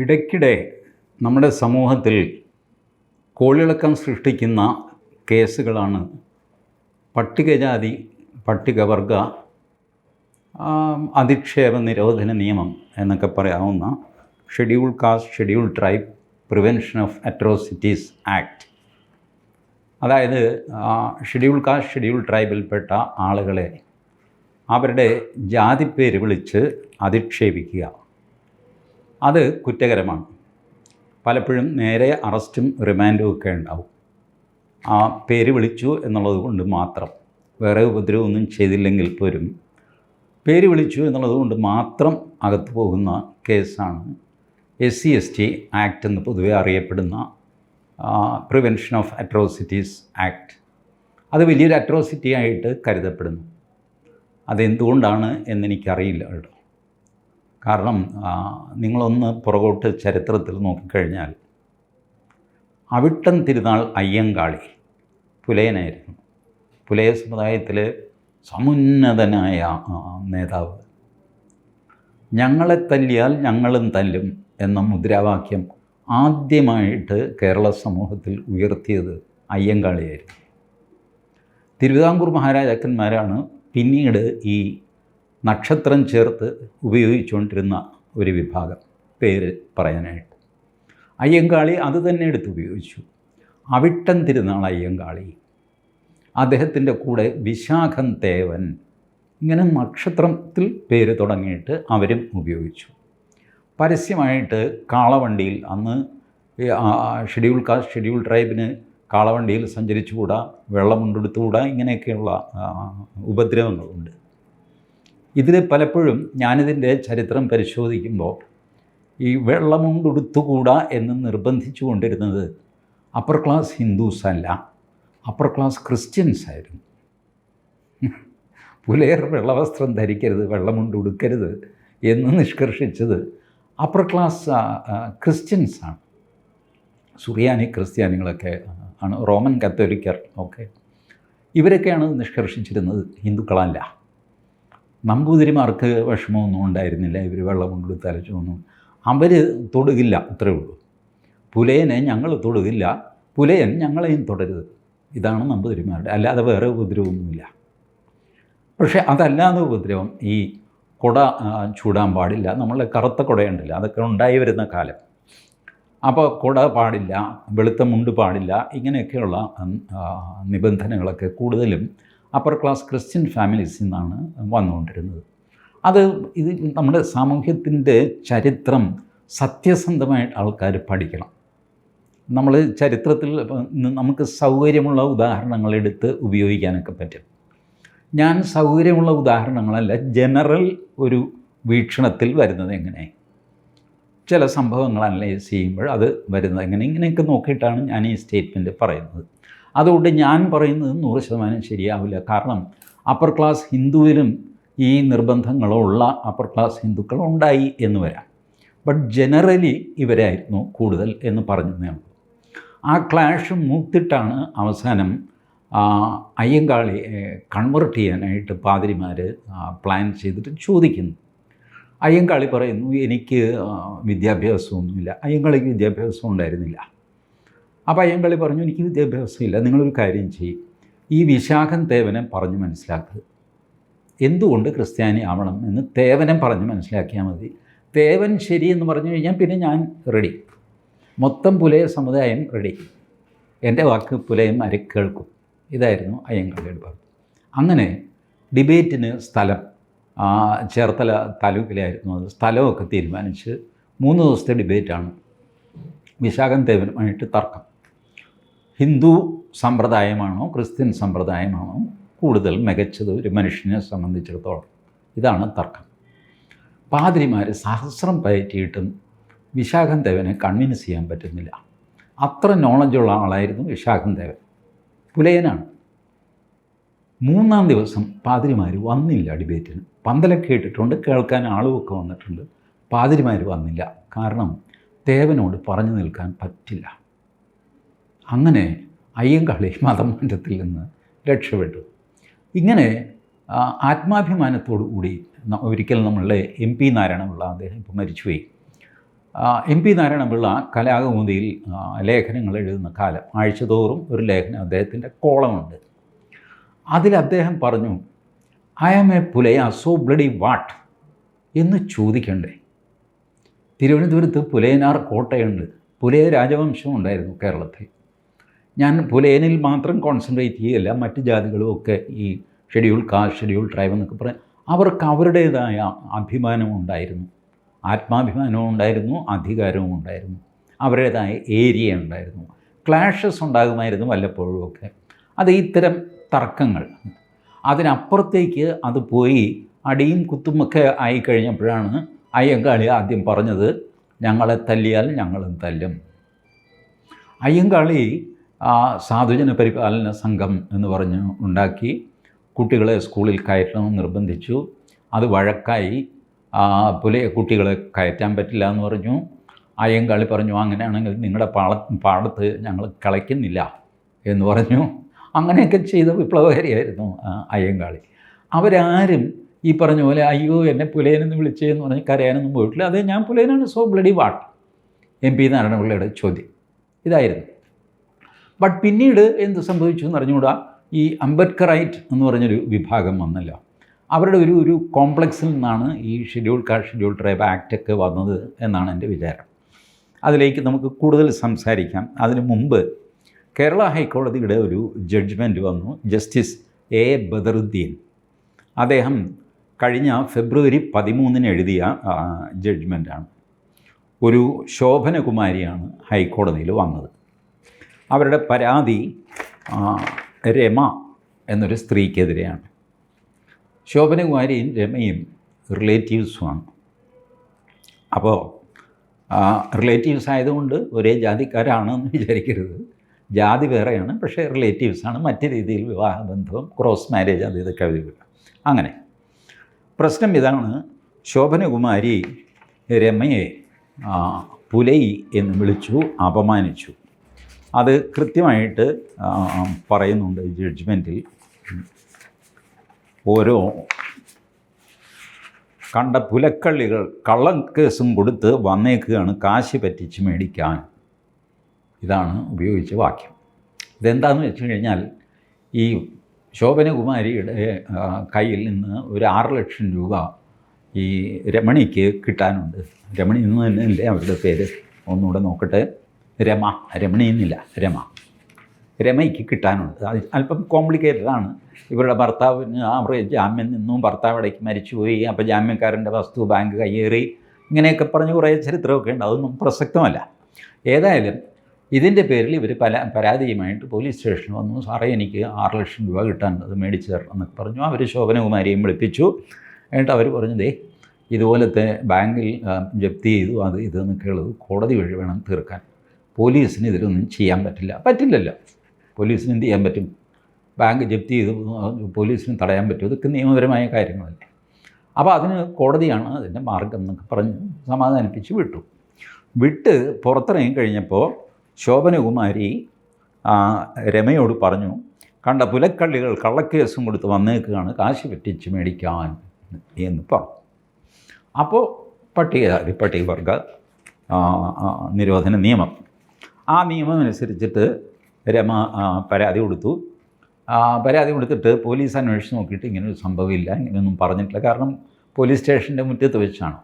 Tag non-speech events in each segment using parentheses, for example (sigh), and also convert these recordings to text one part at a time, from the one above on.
ഇടയ്ക്കിടെ നമ്മുടെ സമൂഹത്തിൽ കോളിളക്കം സൃഷ്ടിക്കുന്ന കേസുകളാണ്. പട്ടികജാതി പട്ടികവർഗ അധിക്ഷേപ നിരോധന നിയമം എന്നൊക്കെ പറയാവുന്ന schedule caste schedule tribe prevention of atrocities act അതായത് ഷെഡ്യൂൾ കാസ്റ്റ് ഷെഡ്യൂൾ ട്രൈബിൽപ്പെട്ട ആളുകളെ അവരുടെ ജാതിപ്പേര് വിളിച്ച് അധിക്ഷേപിക്കുക. അത് കുറ്റകരമാണ്. പലപ്പോഴും നേരെ അറസ്റ്റും റിമാൻഡും ഒക്കെ ഉണ്ടാവും. ആ പേര് വിളിച്ചു എന്നുള്ളത് കൊണ്ട് മാത്രം വേറെ ഉപദ്രവമൊന്നും ചെയ്തില്ലെങ്കിൽ പോലും പേര് വിളിച്ചു എന്നുള്ളത് കൊണ്ട് മാത്രം അകത്ത് പോകുന്ന കേസാണ് S C S T act എന്ന് പൊതുവെ അറിയപ്പെടുന്ന പ്രിവെൻഷൻ ഓഫ് അട്രോസിറ്റീസ് ആക്ട് അത് വലിയൊരു അട്രോസിറ്റി ആയിട്ട് കരുതപ്പെടുന്നു. അതെന്തുകൊണ്ടാണ് എന്നെനിക്കറിയില്ല കേട്ടോ. കാരണം നിങ്ങളൊന്ന് പുറകോട്ട് ചരിത്രത്തിൽ നോക്കിക്കഴിഞ്ഞാൽ അവിട്ടം തിരുനാൾ അയ്യങ്കാളി പുലയനായിരുന്നു. പുലയ സമുദായത്തിലെ സമുന്നതനായ നേതാവ്. ഞങ്ങളെ തല്ലിയാൽ ഞങ്ങളും തല്ലും എന്ന മുദ്രാവാക്യം ആദ്യമായിട്ട് കേരള സമൂഹത്തിൽ ഉയർത്തിയത് അയ്യങ്കാളിയായിരുന്നു. തിരുവിതാംകൂർ മഹാരാജാക്കന്മാരാണ് പിന്നീട് ഈ നക്ഷത്രം ചേർത്ത് ഉപയോഗിച്ചുകൊണ്ടിരുന്ന ഒരു വിഭാഗം പേര് പറയാനായിട്ട്. അയ്യങ്കാളി അത് തന്നെ എടുത്ത് ഉപയോഗിച്ചു. അവിട്ടൻ തിരുനാൾ അയ്യങ്കാളി. അദ്ദേഹത്തിന്റെ കൂടെ വിശാഖൻ തേവൻ. ഇങ്ങനെ നക്ഷത്രത്തിൽ പേര് തുടങ്ങിയിട്ട് അവരും ഉപയോഗിച്ചു. പരസ്യമായിട്ട് കാളവണ്ടിയിൽ അന്ന് ഷെഡ്യൂൾ കാസ്റ്റ് ഷെഡ്യൂൾ ട്രൈബിന് കാളവണ്ടിയിൽ സഞ്ചരിച്ചുകൂടാ വെള്ളമുണ്ടെടുത്തുകൂടാ ഇങ്ങനെയൊക്കെയുള്ള ഉപദ്രവങ്ങളുണ്ട്. ഇതിൽ പലപ്പോഴും ഞാനിതിന്റെ ചരിത്രം പരിശോധിക്കുമ്പോൾ ഈ വെള്ളമുണ്ടുടുത്തുകൂടാ എന്ന് നിർബന്ധിച്ചു കൊണ്ടിരുന്നത് അപ്പർ ക്ലാസ് ഹിന്ദുസ് അല്ല. അപ്പർ ക്ലാസ് ക്രിസ്ത്യൻസ് ആയിരുന്നു. പുലേർ വെള്ളവസ്ത്രം ധരിക്കരുത് വെള്ളമുണ്ട് ഉടുക്കരുത് എന്ന് നിഷ്കർഷിച്ചത് അപ്പർ ക്ലാസ് ക്രിസ്ത്യൻസാണ് സുറിയാനി ക്രിസ്ത്യാനികളൊക്കെ ആണ്. റോമൻ കത്തോലിക്കർ ഒക്കെ ഇവരൊക്കെയാണ് നിഷ്കർഷിച്ചിരുന്നത് ഹിന്ദുക്കളല്ല. നമ്പൂതിരിമാർക്ക് വിഷമമൊന്നും ഉണ്ടായിരുന്നില്ല. ഇവർ വെള്ളം കൊണ്ടെടുത്ത് തലച്ചൊന്നും. അവർ തൊടുകില്ല അത്രേ ഉള്ളൂ. പുലയനെ ഞങ്ങൾ തൊടുകില്ല. പുലയൻ ഞങ്ങളെയും തുടരുത്. ഇതാണ് നമ്പൂതിരിമാരുടെ. അല്ലാതെ വേറെ ഉപദ്രവമൊന്നുമില്ല. പക്ഷേ അതല്ലാതെ ഉപദ്രവം ഈ കുട ചൂടാൻ പാടില്ല. നമ്മളുടെ കറുത്ത കുടയുണ്ടല്ലോ അതൊക്കെ ഉണ്ടായി വരുന്ന കാലം. അപ്പോൾ കുട പാടില്ല വെളുത്ത മുണ്ട് പാടില്ല ഇങ്ങനെയൊക്കെയുള്ള നിബന്ധനകളൊക്കെ കൂടുതലും അപ്പർ ക്ലാസ് ക്രിസ്ത്യൻ ഫാമിലീസിൽ നിന്നാണ് വന്നുകൊണ്ടിരുന്നത്. അത് ഇത് നമ്മുടെ സാമൂഹ്യത്തിന്റെ ചരിത്രം സത്യസന്ധമായിട്ട് ആൾക്കാർ പഠിക്കണം. നമ്മൾ ചരിത്രത്തിൽ നമുക്ക് സൗകര്യമുള്ള ഉദാഹരണങ്ങൾ എടുത്ത് ഉപയോഗിക്കാനൊക്കെ പറ്റും. ഞാൻ സൗകര്യമുള്ള ഉദാഹരണങ്ങളല്ല ജനറൽ ഒരു വീക്ഷണത്തിൽ വരുന്നത് എങ്ങനെ? ചില സംഭവങ്ങൾ അനലൈസ് ചെയ്യുമ്പോൾ അത് വരുന്നത് എങ്ങനെ? ഇങ്ങനെയൊക്കെ നോക്കിയിട്ടാണ് ഞാൻ ഈ സ്റ്റേറ്റ്മെന്റ് പറയുന്നത്. അതുകൊണ്ട് ഞാൻ പറയുന്നത് നൂറ് ശതമാനം ശരിയാവില്ല. കാരണം അപ്പർ ക്ലാസ് ഹിന്ദുവിലും ഈ നിർബന്ധങ്ങളുള്ള അപ്പർ ക്ലാസ് ഹിന്ദുക്കൾ ഉണ്ടായി എന്ന് വരാം. ബട്ട് ജനറലി ഇവരായിരുന്നു കൂടുതൽ എന്ന് പറഞ്ഞു ഉള്ളൂ ആ ക്ലാഷ് മൂത്തിട്ടാണ് അവസാനം അയ്യങ്കാളിയെ കൺവെർട്ട് ചെയ്യാനായിട്ട് പാതിരിമാർ പ്ലാൻ ചെയ്തിട്ട് ചോദിക്കുന്നു. അയ്യങ്കാളി പറയുന്നു എനിക്ക് വിദ്യാഭ്യാസമൊന്നുമില്ല. അയ്യങ്കാളിക്ക് വിദ്യാഭ്യാസം ഉണ്ടായിരുന്നില്ല. അപ്പോൾ അയ്യങ്കാളി പറഞ്ഞു എനിക്ക് വിദ്യാഭ്യാസമില്ല നിങ്ങളൊരു കാര്യം ചെയ്യും. ഈ വിശാഖൻ തേവനം പറഞ്ഞു മനസ്സിലാക്കുക എന്തുകൊണ്ട് ക്രിസ്ത്യാനി ആവണം എന്ന് തേവനം പറഞ്ഞ് മനസ്സിലാക്കിയാൽ മതി. തേവൻ ശരി എന്ന് പറഞ്ഞു കഴിഞ്ഞാൽ പിന്നെ ഞാൻ റെഡി മൊത്തം പുലയ സമുദായം റെഡി എന്റെ വാക്ക് പുലയം അരി കേൾക്കും. ഇതായിരുന്നു അയ്യങ്കളിയുടെ പറഞ്ഞു അങ്ങനെ ഡിബേറ്റിന് സ്ഥലം ചേർത്തല താലൂക്കിലായിരുന്നു അത്. സ്ഥലമൊക്കെ തീരുമാനിച്ച് മൂന്ന് ദിവസത്തെ ഡിബേറ്റാണ് വിശാഖൻ തേവനുമായിട്ട് തർക്കം. ഹിന്ദു സമ്പ്രദായമാണോ ക്രിസ്ത്യൻ സമ്പ്രദായമാണോ കൂടുതൽ മികച്ചത് ഒരു മനുഷ്യനെ സംബന്ധിച്ചിടത്തോളം? ഇതാണ് തർക്കം. പാതിരിമാർ സഹസ്രം പയറ്റിയിട്ടും വിശാഖൻ ദേവനെ കൺവിൻസ് ചെയ്യാൻ പറ്റുന്നില്ല. അത്ര നോളജുള്ള ആളായിരുന്നു വിശാഖൻ ദേവൻ. പുലയനാണ്. മൂന്നാം ദിവസം പാതിരിമാർ വന്നില്ല ഡിബേറ്റിന് പന്തലൊക്കെ ഇട്ടിട്ടുണ്ട് കേൾക്കാൻ ആളുമൊക്കെ വന്നിട്ടുണ്ട്. പാതിരിമാർ വന്നില്ല. കാരണം ദേവനോട് പറഞ്ഞു നിൽക്കാൻ പറ്റില്ല. അങ്ങനെ അയ്യങ്കാളി (laughs) മതമാറ്റത്തിൽ നിന്ന് രക്ഷപ്പെട്ടു. ഇങ്ങനെ ആത്മാഭിമാനത്തോടുകൂടി ആത്മാഭിമാനത്തോടു കൂടി ഒരിക്കൽ നമ്മളുടെ എം പി നാരായണപിള്ള അദ്ദേഹം ഇപ്പോൾ മരിച്ചുപോയി. എം പി നാരായണപിള്ള കലാകൗമുദിയിൽ ലേഖനങ്ങൾ എഴുതുന്ന കാലം ആഴ്ചതോറും ഒരു ലേഖനം അദ്ദേഹത്തിന്റെ കോളമുണ്ട്. അതിൽ അദ്ദേഹം പറഞ്ഞു I am a Pulaya so bloody what എന്ന് ചോദിക്കണ്ടേ. തിരുവനന്തപുരത്ത് പുലയനാർ കോട്ടയുണ്ട്. പുലയ രാജവംശം ഉണ്ടായിരുന്നു കേരളത്തിൽ. ഞാൻ പുലയനിൽ മാത്രം കോൺസെൻട്രേറ്റ് ചെയ്യല്ല മറ്റ് ജാതികളും ഒക്കെ ഈ ഷെഡ്യൂൾ കാസ്റ്റ് ഷെഡ്യൂൾ ട്രൈബ് എന്നൊക്കെ പറയാം അവർക്ക് അവരുടേതായ അഭിമാനവും ഉണ്ടായിരുന്നു. ആത്മാഭിമാനവും ഉണ്ടായിരുന്നു അധികാരവും ഉണ്ടായിരുന്നു. അവരുടേതായ ഏരിയ ഉണ്ടായിരുന്നു. ക്ലാഷസ് ഉണ്ടാകുമായിരുന്നു വല്ലപ്പോഴും ഒക്കെ. അത് ഇത്തരം തർക്കങ്ങൾ. അതിനപ്പുറത്തേക്ക് അത് പോയി അടിയും കുത്തുമൊക്കെ ആയിക്കഴിഞ്ഞപ്പോഴാണ് അയ്യങ്കാളി ആദ്യം പറഞ്ഞത് ഞങ്ങളെ തല്ലിയാൽ ഞങ്ങളും തല്ലും. അയ്യങ്കാളി ആ, സാധുജന പരിപാലന സംഘം എന്ന് പറഞ്ഞ് ഉണ്ടാക്കി കുട്ടികളെ സ്കൂളിൽ കയറ്റണം നിർബന്ധിച്ചു. അത് വഴക്കായി പുലയെ കുട്ടികളെ കയറ്റാൻ പറ്റില്ല എന്ന് പറഞ്ഞു. അയ്യങ്കാളി പറഞ്ഞു അങ്ങനെയാണെങ്കിൽ നിങ്ങളുടെ പാള പാടത്ത് ഞങ്ങൾ കളയ്ക്കുന്നില്ല എന്ന് പറഞ്ഞു. അങ്ങനെയൊക്കെ ചെയ്ത വിപ്ലവകാരിയായിരുന്നു അയ്യങ്കാളി അവരാരും ഈ പറഞ്ഞ പോലെ അയ്യോ എന്നെ പുലയനെന്ന് വിളിച്ചതെന്ന് പറഞ്ഞ് കരയാനൊന്നും പോയിട്ടില്ല. അതെ ഞാൻ പുലയനാണ് so bloody what. M P നാരായണപിള്ളയുടെ ചോദ്യം. ഇതായിരുന്നു. ബട്ട് പിന്നീട് എന്ത് സംഭവിച്ചു എന്ന് അറിഞ്ഞുകൂടാ ഈ അംബേദ്കറൈറ്റ് എന്ന് പറഞ്ഞൊരു വിഭാഗം വന്നല്ലോ. അവരുടെ ഒരു ഒരു കോംപ്ലക്സിൽ നിന്നാണ് ഈ ഷെഡ്യൂൾ കാസ്റ്റ് ഷെഡ്യൂൾ ട്രൈബ് ആക്റ്റൊക്കെ വന്നത് എന്നാണ് എന്റെ വിചാരം. അതിലേക്ക് നമുക്ക് കൂടുതൽ സംസാരിക്കാം. അതിനു മുമ്പ് കേരള ഹൈക്കോടതിയുടെ ഒരു ജഡ്ജ്മെന്റ് വന്നു. Justice A Badaruddin. അദ്ദേഹം കഴിഞ്ഞ ഫെബ്രുവരി പതിമൂന്നിന് എഴുതിയ ജഡ്ജ്മെന്റാണ് ഒരു ശോഭനകുമാരിയാണ് ഹൈക്കോടതിയിൽ വന്നത്. അവരുടെ പരാതി രമ എന്നൊരു സ്ത്രീക്കെതിരെയാണ്. ശോഭനകുമാരിയും രമയും റിലേറ്റീവ്സുമാണ്. അപ്പോൾ റിലേറ്റീവ്സ് ആയതുകൊണ്ട് ഒരേ ജാതിക്കാരാണെന്ന് വിചാരിക്കരുത്. ജാതി വേറെയാണ് പക്ഷേ റിലേറ്റീവ്സാണ്. മറ്റ് രീതിയിൽ വിവാഹബന്ധവും ക്രോസ് മാരേജ് അത് ഇതൊക്കെ അവർ അങ്ങനെ. പ്രശ്നം ഇതാണ് ശോഭനകുമാരി രമയെ പുലൈ എന്ന് വിളിച്ചു അപമാനിച്ചു. അത് കൃത്യമായിട്ട് പറയുന്നുണ്ട് ജഡ്ജ്മെന്റിൽ ഓരോ കണ്ട പുലക്കള്ളികൾ കള്ളക്കേസും കൊടുത്ത് വന്നേക്കുകയാണ് കാശ് പറ്റിച്ച് മേടിക്കാൻ. ഇതാണ് ഉപയോഗിച്ച വാക്യം. ഇതെന്താണെന്ന് വെച്ച് കഴിഞ്ഞാൽ ഈ ശോഭനകുമാരിയുടെ കയ്യിൽ നിന്ന് ഒരു ആറ് ലക്ഷം രൂപ ഈ രമണിക്ക് കിട്ടാനുണ്ട്. രമണി എന്ന് തന്നെയല്ലേ അവരുടെ പേര്? ഒന്നുകൂടെ നോക്കട്ടെ. രമ രമണി എന്നില്ല രമ. രമയ്ക്ക് കിട്ടാനുണ്ട്. അത് അല്പം കോംപ്ലിക്കേറ്റഡ് ആണ്. ഇവരുടെ ഭർത്താവിന് അവർ ജാമ്യം നിന്നും ഭർത്താവ് ഇടയ്ക്ക് മരിച്ചുപോയി അപ്പോൾ ജാമ്യക്കാരന്റെ വസ്തു ബാങ്ക് കയ്യേറി. ഇങ്ങനെയൊക്കെ പറഞ്ഞ് കുറേ ചരിത്രമൊക്കെ ഉണ്ട്. അതൊന്നും പ്രസക്തമല്ല. ഏതായാലും ഇതിന്റെ പേരിൽ ഇവർ പല പരാതിയുമായിട്ട് പോലീസ് സ്റ്റേഷനിൽ വന്നു. സാറേ എനിക്ക് ആറ് ലക്ഷം രൂപ കിട്ടാനുണ്ട്. അത് മേടിച്ച് തരണം എന്നൊക്കെ പറഞ്ഞു. അവർ ശോഭനകുമാരിയും വിളിപ്പിച്ചു. എന്നിട്ട് അവർ പറഞ്ഞു ദേ ഇതുപോലത്തെ ബാങ്കിൽ ജപ്തി ചെയ്തു. അത് ഇതെന്നൊക്കെ കോടതി വഴി വേണം തീർക്കാൻ. പോലീസിന് ഇതിലൊന്നും ചെയ്യാൻ പറ്റില്ല. പറ്റില്ലല്ലോ. പോലീസിന് എന്ത് ചെയ്യാൻ പറ്റും? ബാങ്ക് ജപ്തി ചെയ്ത് പോലീസിന് തടയാൻ പറ്റും. ഇതൊക്കെ നിയമപരമായ കാര്യങ്ങളല്ലേ. അപ്പോൾ അതിന് കോടതിയാണ് അതിന്റെ മാർഗം എന്നൊക്കെ പറഞ്ഞ് സമാധാനിപ്പിച്ച് വിട്ടു. വിട്ട് പുറത്തിറങ്ങി കഴിഞ്ഞപ്പോൾ ശോഭനകുമാരി രമയോട് പറഞ്ഞു കണ്ട പുലക്കള്ളികൾ കള്ളക്കേസും കൊടുത്ത് വന്നേക്കുകയാണ്. കാശ് പറ്റിച്ച് മേടിക്കാൻ. എന്ന് പറഞ്ഞു. അപ്പോൾ പട്ടികജാതി പട്ടികവർഗ നിരോധന നിയമം. ആ നിയമം അനുസരിച്ചിട്ട് രമ പരാതി കൊടുത്തു. പരാതി കൊടുത്തിട്ട് പോലീസ് അന്വേഷിച്ച് നോക്കിയിട്ട് ഇങ്ങനൊരു സംഭവമില്ല ഇങ്ങനെയൊന്നും പറഞ്ഞിട്ടില്ല. കാരണം പോലീസ് സ്റ്റേഷന്റെ മുറ്റത്ത് വെച്ചാണ്.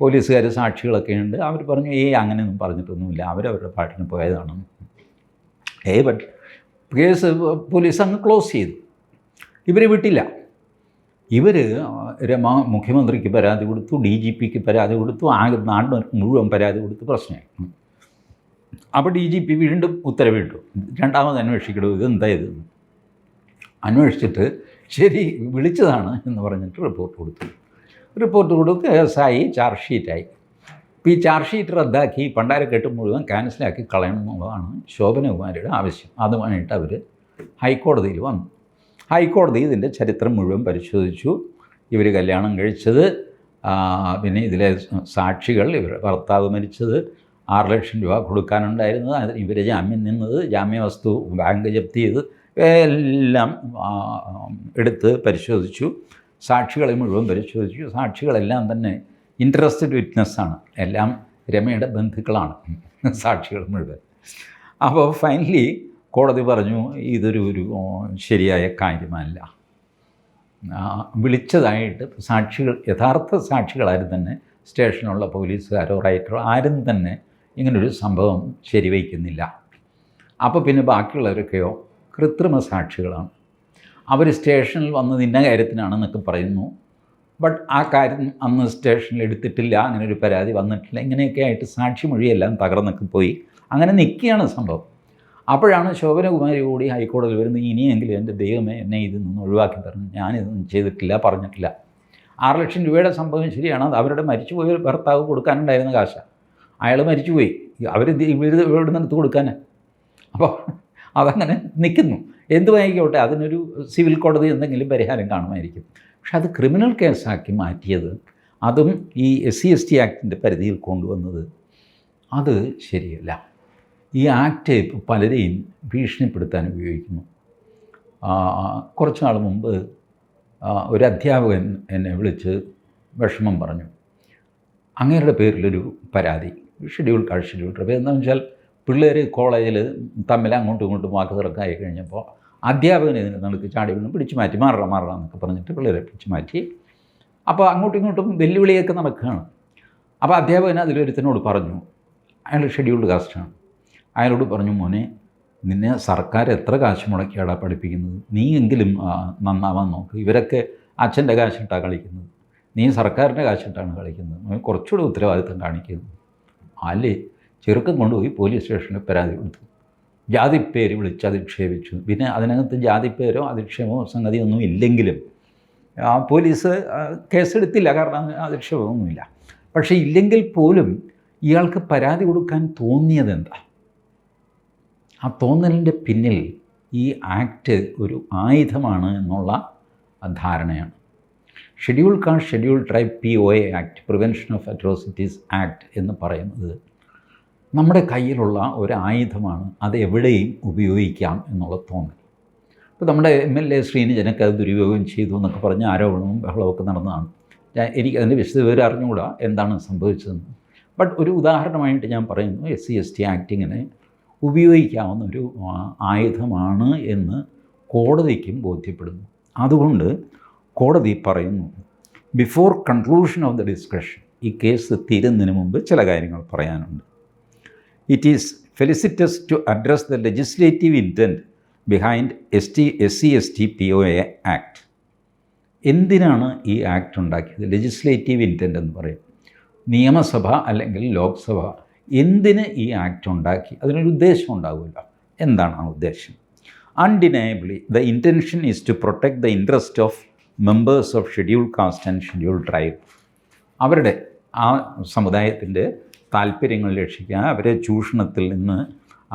പോലീസുകാർ സാക്ഷികളൊക്കെ ഉണ്ട് അവർ പറഞ്ഞു ഏയ് അങ്ങനെയൊന്നും പറഞ്ഞിട്ടൊന്നുമില്ല. അവരവരുടെ പാട്ടിന് പോയതാണ്. ഏ ബട്ട് കേസ് പോലീസ് അങ്ങ് ക്ലോസ് ചെയ്തു. ഇവർ വിട്ടില്ല. ഇവർ രമ മുഖ്യമന്ത്രിക്ക് പരാതി കൊടുത്തു ഡി ജി പിക്ക് പരാതി കൊടുത്തു ആകെ നാട് മുഴുവൻ പരാതി കൊടുത്ത് പ്രശ്നമായി. അപ്പോൾ ഡി ജി പി വീണ്ടും ഉത്തരവിട്ടു. രണ്ടാമത് അന്വേഷിക്കണം ഇതെന്താ ഇത്? അന്വേഷിച്ചിട്ട് ശരി വിളിച്ചതാണ് എന്ന് പറഞ്ഞിട്ട് റിപ്പോർട്ട് കൊടുത്തു. റിപ്പോർട്ട് കൊടുത്ത് കേസായി ചാർജ് ഷീറ്റായി ഈ ചാർജ് ഷീറ്റ് റദ്ദാക്കി പണ്ടാരക്കെട്ട് മുഴുവൻ ക്യാൻസലാക്കി കളയണം എന്നുള്ളതാണ് ശോഭനകുമാരിയുടെ ആവശ്യം. അതുമായിട്ട് അവർ ഹൈക്കോടതിയിൽ വന്നു. ഹൈക്കോടതി ഇതിന്റെ ചരിത്രം മുഴുവൻ പരിശോധിച്ചു. ഇവർ കല്യാണം കഴിച്ചത് പിന്നെ ഇതിലെ സാക്ഷികൾ ഇവരുടെ ഭർത്താവ് മരിച്ചത് ആറ് ലക്ഷം രൂപ കൊടുക്കാനുണ്ടായിരുന്നത്. അതിന് ഇവർ ജാമ്യം നിന്നത് ജാമ്യവസ്തു ബാങ്ക് ജപ്തി ചെയ്ത് എല്ലാം എടുത്ത് പരിശോധിച്ചു. സാക്ഷികളെ മുഴുവൻ പരിശോധിച്ചു. സാക്ഷികളെല്ലാം തന്നെ ഇൻട്രസ്റ്റഡ് വിറ്റ്നസ്സാണ് എല്ലാം രമയുടെ ബന്ധുക്കളാണ്. സാക്ഷികൾ മുഴുവൻ. അപ്പോൾ ഫൈനലി കോടതി പറഞ്ഞു ഇതൊരു ഒരു ശരിയായ കാര്യമല്ല. വിളിച്ചതായിട്ട് സാക്ഷികൾ യഥാർത്ഥ സാക്ഷികളാരും തന്നെ സ്റ്റേഷനിലുള്ള പോലീസുകാരോ റൈറ്ററോ ആരും തന്നെ ഇങ്ങനൊരു സംഭവം ശരിവയ്ക്കുന്നില്ല. അപ്പോൾ പിന്നെ ബാക്കിയുള്ളവരൊക്കെയോ കൃത്രിമ സാക്ഷികളാണ്. അവർ സ്റ്റേഷനിൽ വന്നത് ഇന്ന കാര്യത്തിനാണെന്നൊക്കെ പറയുന്നു. ബട്ട് ആ കാര്യം അന്ന് സ്റ്റേഷനിൽ എടുത്തിട്ടില്ല അങ്ങനെ ഒരു പരാതി വന്നിട്ടില്ല ഇങ്ങനെയൊക്കെ ആയിട്ട് സാക്ഷി മൊഴിയെല്ലാം തകർന്നൊക്കെ പോയി. അങ്ങനെ നിൽക്കുകയാണ് സംഭവം. അപ്പോഴാണ് ശോഭനകുമാരി കൂടി ഹൈക്കോടതിയിൽ വരുന്നത് ഇനിയെങ്കിലും എന്റെ ദൈവമേ എന്നെ ഇതിൽ നിന്ന് ഒഴിവാക്കി തരണം. ഞാനിതൊന്നും ചെയ്തിട്ടില്ല പറഞ്ഞിട്ടില്ല. ആറ് ലക്ഷം രൂപയുടെ സംഭവം ശരിയാണ്. അത് അവരുടെ മരിച്ചുപോയ ഭർത്താവ് കൊടുക്കാനുണ്ടായിരുന്ന കാശ. അയാൾ മരിച്ചുപോയി. അവർ ഇവർ ഇവിടെ നിന്ന് എടുത്ത് കൊടുക്കാനാ. അപ്പോൾ അതങ്ങനെ നിൽക്കുന്നു. എന്തുമായിക്കോട്ടെ അതിനൊരു സിവിൽ കോടതി എന്തെങ്കിലും പരിഹാരം കാണുമായിരിക്കും. പക്ഷെ അത് ക്രിമിനൽ കേസാക്കി മാറ്റിയത് അതും ഈ എസ് സി എസ് ടി ആക്ടിന്റെ പരിധിയിൽ കൊണ്ടുവന്നത് അത് ശരിയല്ല. ഈ ആക്റ്റ് ഇപ്പോൾ പലരെയും ഭീഷണിപ്പെടുത്താൻ ഉപയോഗിക്കുന്നു. ആ, കുറച്ച് നാൾ മുമ്പ് ഒരു അധ്യാപകൻ എന്നെ വിളിച്ച് വിഷമം പറഞ്ഞു. അങ്ങേരുടെ പേരിലൊരു പരാതി. ഷെഡ്യൂൾ കാർഡ് ഷെഡ്യൂൾ ട്രിപ്പ് എന്താണെന്ന് വെച്ചാൽ പിള്ളേർ കോളേജിൽ തമ്മിൽ അങ്ങോട്ടും ഇങ്ങോട്ടും വാക്ക് തിറക്കായി കഴിഞ്ഞപ്പോൾ അധ്യാപകൻ ഇതിന് നടുക്ക് ചാടി വീണ് പിടിച്ചു മാറ്റി. മാറണം മാറണം എന്നൊക്കെ പറഞ്ഞിട്ട് പിള്ളേരെ പിടിച്ചു മാറ്റി. അപ്പോൾ അങ്ങോട്ടും ഇങ്ങോട്ടും വെല്ലുവിളിയൊക്കെ നടക്കുകയാണ്. അപ്പോൾ അധ്യാപകൻ അതിലൊരുത്തനോട് പറഞ്ഞു അയാൾ ഷെഡ്യൂൾഡ് കാസ്റ്റാണ് അയാളോട് പറഞ്ഞു മോനെ നിന്നെ സർക്കാർ എത്ര കാശ് മുടക്കിയാടാ പഠിപ്പിക്കുന്നത്? നീ എങ്കിലും നന്നാവാൻ നോക്ക്. ഇവരൊക്കെ അച്ഛന്റെ കാശിട്ടാണ് കളിക്കുന്നത്. നീ സർക്കാരിന്റെ കാശിട്ടാണ് കളിക്കുന്നത്. കുറച്ചുകൂടെ ഉത്തരവാദിത്തം കാണിക്കുന്നു അല്ലേ? ചെറുക്കം കൊണ്ടുപോയി പോലീസ് സ്റ്റേഷനിൽ പരാതി കൊടുത്തു. ജാതിപ്പേര് വിളിച്ച് അധിക്ഷേപിച്ചു. പിന്നെ അതിനകത്ത് പേരോ അധിക്ഷേപമോ സംഗതിയൊന്നും ഇല്ലെങ്കിലും ആ, പോലീസ് കേസെടുത്തില്ല. കാരണം അധിക്ഷേപമൊന്നുമില്ല. പക്ഷേ ഇല്ലെങ്കിൽ പോലും ഇയാൾക്ക് പരാതി കൊടുക്കാൻ തോന്നിയത് എന്താ ആ തോന്നലിന്റെ പിന്നിൽ ഈ ആക്ട് ഒരു ആയുധമാണ് എന്നുള്ള ധാരണയാണ്. Schedule caste schedule tribe P O A act prevention of atrocities act എന്ന് പറയുന്നത് നമ്മുടെ കയ്യിലുള്ള ഒരു ആയുധമാണ്. അത് എവിടെയും ഉപയോഗിക്കാം എന്നുള്ള തോന്നൽ. ഇപ്പോൾ നമ്മുടെ എം എൽ എ ശ്രീനിജനൊക്കെ അത് ദുരുപയോഗം ചെയ്തു എന്നൊക്കെ പറഞ്ഞ് ആരോപണവും ബഹളമൊക്കെ നടന്നതാണ്. ഞാൻ എനിക്ക് അതിന്റെ വിശദവിവരം അറിഞ്ഞുകൂടാ എന്താണ് സംഭവിച്ചതെന്ന്. ബട്ട് ഒരു ഉദാഹരണമായിട്ട് ഞാൻ പറയുന്നു എസ് സി എസ് ടി ആക്ടിങ്ങിനെ ഉപയോഗിക്കാവുന്ന ഒരു ആയുധമാണ് എന്ന് കോടതിക്കും ബോധ്യപ്പെടുന്നു. അതുകൊണ്ട് കോടതി പറയുന്നു before conclusion of the discussion ഈ കേസ് തീരുന്നതിന് മുമ്പ് ചില കാര്യങ്ങൾ പറയാനുണ്ട്. It is felicitous to address the legislative intent behind S T S C S T P O A act എന്തിനാണ് ഈ ആക്ട് ഉണ്ടാക്കിയത്? ലെജിസ്ലേറ്റീവ് ഇന്റന്റ് എന്ന് പറയും. നിയമസഭ അല്ലെങ്കിൽ ലോക്സഭ എന്തിന് ഈ ആക്ട് ഉണ്ടാക്കി? അതിനൊരു ഉദ്ദേശം ഉണ്ടാവില്ല എന്താണ് ആ ഉദ്ദേശം? Undeniably the intention is to protect the interest of members of schedule caste and schedule tribe അവരുടെ ആ സമുദായത്തിന്റെ താല്പര്യങ്ങൾ രക്ഷിക്കാൻ അവരെ ചൂഷണത്തിൽ നിന്ന്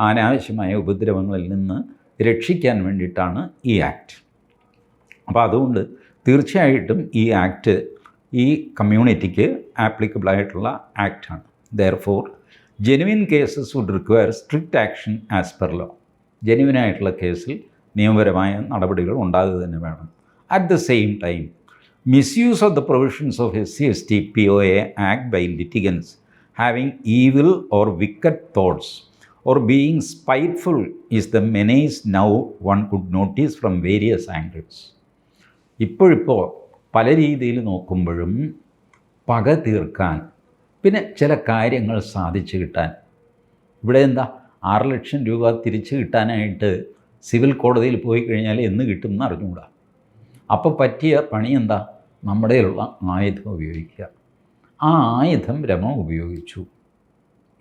അനാവശ്യമായ ഉപദ്രവങ്ങളിൽ നിന്ന് രക്ഷിക്കാൻ വേണ്ടിയിട്ടാണ് ഈ ആക്ട് അപ്പോൾ അതുകൊണ്ട് തീർച്ചയായിട്ടും ഈ ആക്ട് ഈ കമ്മ്യൂണിറ്റിക്ക് ആപ്ലിക്കബിൾ ആയിട്ടുള്ള ആക്റ്റാണ് therefore genuine cases would require strict action as per law ജെനുവിനായിട്ടുള്ള കേസിൽ നിയമപരമായ നടപടികൾ ഉണ്ടാകുക തന്നെ വേണം. Of the provisions of S C S T P O A act by litigants having evil or wicked thoughts or being spiteful is the menace now one could notice from various angles. ഇപ്പോഴിപ്പോൾ പല രീതിയിൽ നോക്കുമ്പോഴും പക തീർക്കാൻ പിന്നെ ചില കാര്യങ്ങൾ സാധിച്ചു കിട്ടാൻ. ഇവിടെ എന്താ? ആറ് ലക്ഷം രൂപ തിരിച്ചു കിട്ടാനായിട്ട് സിവിൽ കോടതിയിൽ പോയി കഴിഞ്ഞാൽ എന്ന് കിട്ടുമെന്ന് അറിഞ്ഞുകൂടാ. അപ്പോൾ പറ്റിയ പണി എന്താ? നമ്മുടെയുള്ള ആയുധം ഉപയോഗിക്കുക. ആ ആയുധം രമ ഉപയോഗിച്ചു.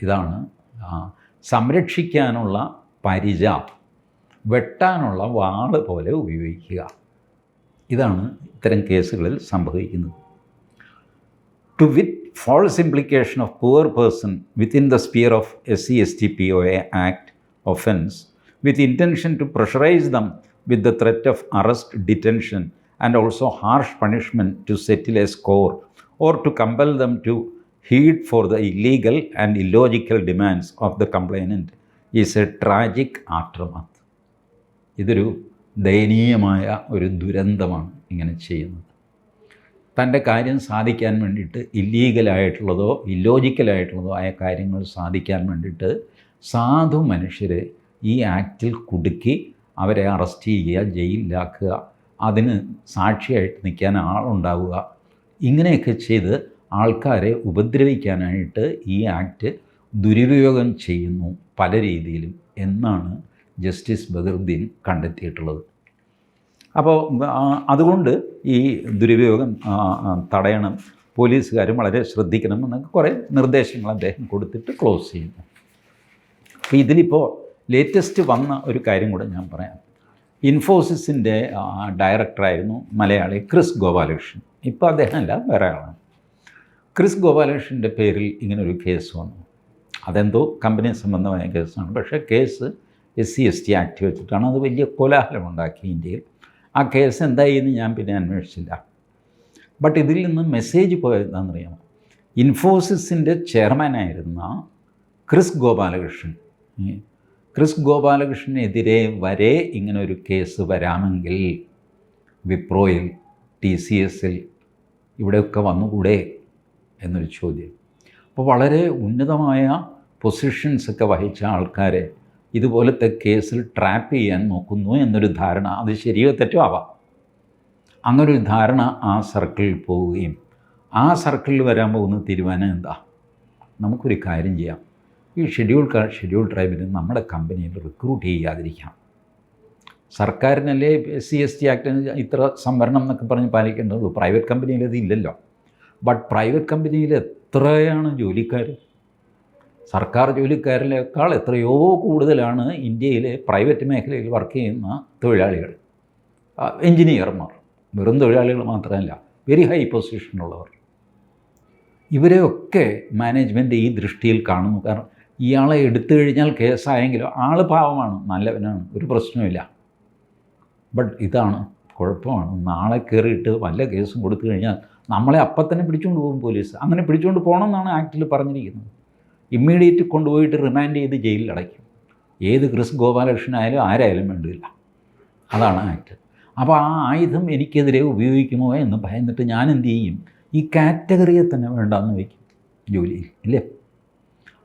ഇതാണ് സംരക്ഷിക്കാനുള്ള പരിച. വെട്ടാനുള്ള വാൾ പോലെ ഉപയോഗിക്കുക. ഇതാണ് ഇത്തരം കേസുകളിൽ സംഭവിക്കുന്നത്. To with false implication of poor person within the sphere of S C S T P O A act offence with intention to pressurise them with the threat of arrest, detention and also harsh punishment to settle a score or to compel them to heed for the illegal and illogical demands of the complainant is a tragic aftermath. ഇതൊരു ദയനീയമായ ഒരു ദുരന്തമാണ് ഇങ്ങനെ ചെയ്യുന്നത് തന്റെ കാര്യം സാധിക്കാൻ വേണ്ടിയിട്ട് ഇല്ലീഗലായിട്ടുള്ളതോ ഇല്ലോജിക്കലായിട്ടുള്ളതോ ആയ കാര്യങ്ങൾ സാധിക്കാൻ വേണ്ടിയിട്ട് സാധു മനുഷ്യരെ ഈ ആക്റ്റിൽ കുടുക്കി അവരെ അറസ്റ്റ് ചെയ്യുക ജയിലിലാക്കുക അതിന് സാക്ഷിയായിട്ട് നിൽക്കാൻ ആളുണ്ടാവുക. ഇങ്ങനെയൊക്കെ ചെയ്ത് ആൾക്കാരെ ഉപദ്രവിക്കാനായിട്ട് ഈ ആക്ട് ദുരുപയോഗം ചെയ്യുന്നു പല രീതിയിലും എന്നാണ് ജസ്റ്റിസ് ബദറുദ്ദീൻ കണ്ടെത്തിയിട്ടുള്ളത്. അപ്പോൾ അതുകൊണ്ട് ഈ ദുരുപയോഗം തടയണം പോലീസുകാരും വളരെ ശ്രദ്ധിക്കണം എന്നൊക്കെ കുറേ നിർദ്ദേശങ്ങൾ അദ്ദേഹം കൊടുത്തിട്ട് ക്ലോസ് ചെയ്യുന്നു. അപ്പോൾ ഇതിലിപ്പോൾ ലേറ്റസ്റ്റ് വന്ന ഒരു കാര്യം കൂടെ ഞാൻ പറയാം. ഇൻഫോസിസിന്റെ ഡയറക്ടറായിരുന്നു മലയാളി ക്രിസ് ഗോപാലകൃഷ്ണൻ. ഇപ്പോൾ അദ്ദേഹം അല്ല വേറെ ആളാണ്. ക്രിസ് ഗോപാലകൃഷ്ണന്റെ പേരിൽ ഇങ്ങനൊരു കേസ് വന്നു. അതെന്തോ കമ്പനി സംബന്ധമായ കേസാണ്. പക്ഷേ case S C S T act വെച്ചിട്ടാണ് അത് വലിയ കോലാഹലമുണ്ടാക്കി ഇന്ത്യയിൽ. ആ കേസ് എന്തായി എന്ന് ഞാൻ പിന്നെ അന്വേഷിച്ചില്ല. ബട്ട് ഇതിൽ നിന്ന് മെസ്സേജ് പോയത് എന്താണെന്നറിയാമോ ഇൻഫോസിസിന്റെ ചെയർമാനായിരുന്ന ക്രിസ് ഗോപാലകൃഷ്ണൻ ക്രിസ് ഗോപാലകൃഷ്ണനെതിരെ വരെ ഇങ്ങനെ ഒരു കേസ് വരാമെങ്കിൽ വിപ്രോയിൽ ടി സി എസിൽ ഇവിടെയൊക്കെ വന്നുകൂടെ എന്നൊരു ചോദ്യം. അപ്പോൾ വളരെ ഉന്നതമായ പൊസിഷൻസൊക്കെ വഹിച്ച ആൾക്കാരെ ഇതുപോലത്തെ കേസിൽ ട്രാപ്പ് ചെയ്യാൻ നോക്കുന്നു എന്നൊരു ധാരണ. അത് ശരിയോ തെറ്റോ ആവാം. അങ്ങനൊരു ധാരണ ആ സർക്കിളിൽ പോവുകയും ആ സർക്കിളിൽ വരാൻ പോകുന്ന തീരുമാനം എന്താ? നമുക്കൊരു കാര്യം ചെയ്യാം. ഈ ഷെഡ്യൂൾ ഷെഡ്യൂൾ ട്രൈബിന് നമ്മുടെ കമ്പനിയിൽ റിക്രൂട്ട് ചെയ്യാതിരിക്കാം. സർക്കാരിനല്ലേ എസ് സി എസ് ടി ആക്ടിന് ഇത്ര സംവരണം എന്നൊക്കെ പറഞ്ഞ് പാലിക്കേണ്ടതുള്ളൂ. പ്രൈവറ്റ് കമ്പനിയിൽ അത് ഇല്ലല്ലോ. ബട്ട് പ്രൈവറ്റ് കമ്പനിയിൽ എത്രയാണ് ജോലിക്കാർ സർക്കാർ ജോലിക്കാരിലേക്കാൾ എത്രയോ കൂടുതലാണ് ഇന്ത്യയിലെ പ്രൈവറ്റ് മേഖലയിൽ വർക്ക് ചെയ്യുന്ന തൊഴിലാളികൾ. എൻജിനീയർമാർ വെറും തൊഴിലാളികൾ മാത്രമല്ല വെരി ഹൈ പൊസിഷനുള്ളവർ ഇവരെയൊക്കെ മാനേജ്മെന്റ് ഈ ദൃഷ്ടിയിൽ കാണുന്നു. കാരണം ഇയാളെ എടുത്തു കഴിഞ്ഞാൽ കേസായെങ്കിലും ആൾ പാവമാണ് നല്ലവനാണ് ഒരു പ്രശ്നമില്ല ബട്ട് ഇതാണ് കുഴപ്പമാണ്. നാളെ കയറിയിട്ട് വല്ല കേസും കൊടുത്തു കഴിഞ്ഞാൽ നമ്മളെ അപ്പം തന്നെ പിടിച്ചുകൊണ്ട് പോകും പോലീസ്. അങ്ങനെ പിടിച്ചുകൊണ്ട് പോകണമെന്നാണ് ആക്ടിൽ പറഞ്ഞിരിക്കുന്നത്. ഇമ്മീഡിയറ്റ് കൊണ്ടുപോയിട്ട് റിമാൻഡ് ചെയ്ത് ജയിലിൽ അടയ്ക്കും. ഏത് ക്രിസ് ഗോപാലകൃഷ്ണൻ ആയാലും ആരായാലും വേണ്ടില്ല. അതാണ് ആക്ട്. അപ്പോൾ ആ ആയുധം എനിക്കെതിരെ ഉപയോഗിക്കുമോ എന്ന് ഭയന്നിട്ട് ഞാൻ എന്ത് ചെയ്യും? ഈ കാറ്റഗറിയെ തന്നെ വേണ്ടാന്ന് വയ്ക്കും ജോലിയിൽ ഇല്ലേ?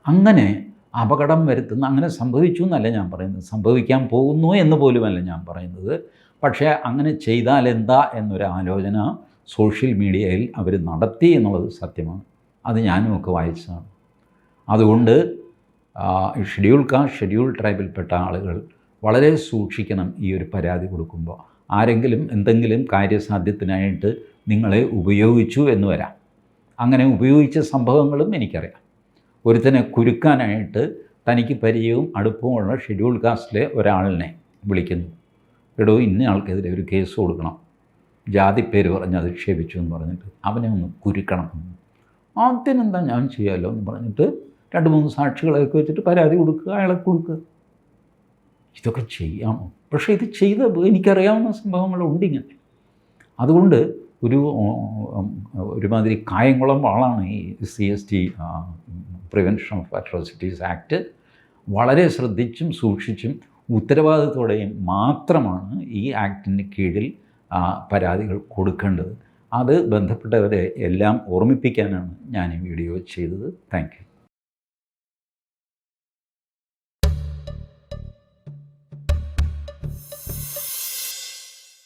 അങ്ങനെ അപകടം വരുത്തുന്ന അങ്ങനെ സംഭവിച്ചു എന്നല്ല ഞാൻ പറയുന്നത്. സംഭവിക്കാൻ പോകുന്നു എന്ന് പോലുമല്ല ഞാൻ പറയുന്നത്. പക്ഷേ അങ്ങനെ ചെയ്താൽ എന്താ എന്നൊരു ആലോചന സോഷ്യൽ മീഡിയയിൽ അവർ നടത്തി എന്നുള്ളത് സത്യമാണ്. അത് ഞാനും ഒക്കെ വായിച്ചതാണ്. അതുകൊണ്ട് ഷെഡ്യൂൾ കാസ്റ്റ് ഷെഡ്യൂൾ ട്രൈബിൽപ്പെട്ട ആളുകൾ വളരെ സൂക്ഷിക്കണം ഈ ഒരു പരാതി കൊടുക്കുമ്പോൾ. ആരെങ്കിലും എന്തെങ്കിലും കാര്യസാധ്യത്തിനായിട്ട് നിങ്ങളെ ഉപയോഗിച്ചു എന്ന് വരാം. അങ്ങനെ ഉപയോഗിച്ച സംഭവങ്ങളും എനിക്കറിയാം. ഒരുത്തനെ കുരുക്കാനായിട്ട് തനിക്ക് പരിചയവും അടുപ്പവുമുള്ള ഷെഡ്യൂൾ കാസ്റ്റിലെ ഒരാളിനെ വിളിക്കുന്നു. എടോ ഇന്ന ആൾക്കെതിരെ ഒരു കേസ് കൊടുക്കണം. ജാതി പേര് പറഞ്ഞ് അധിക്ഷേപിച്ചു എന്ന് പറഞ്ഞിട്ട് അവനെ ഒന്ന് കുരുക്കണം. അതിനെന്താ ഞാൻ ചെയ്യാമല്ലോ എന്ന് പറഞ്ഞിട്ട് രണ്ട് മൂന്ന് സാക്ഷികളെയൊക്കെ വെച്ചിട്ട് പരാതി കൊടുക്കുക അയാളെ കൊടുക്കുക. ഇതൊക്കെ ചെയ്യാമോ? പക്ഷേ ഇത് ചെയ്ത എനിക്കറിയാവുന്ന സംഭവങ്ങളുണ്ട് ഇങ്ങനെ. അതുകൊണ്ട് ഒരു ഒരുമാതിരി കായംകുളം വാളാണ് ഈ C S T prevention of atrocities act വളരെ ശ്രദ്ധിച്ചും സൂക്ഷിച്ചും ഉത്തരവാദിത്തോടെയും മാത്രമാണ് ഈ ആക്ടിന് കീഴിൽ പരാതികൾ കൊടുക്കേണ്ടത്. അത് ബന്ധപ്പെട്ടവരെ എല്ലാം ഓർമ്മിപ്പിക്കാനാണ് ഞാൻ ഈ വീഡിയോ ചെയ്തത്. താങ്ക്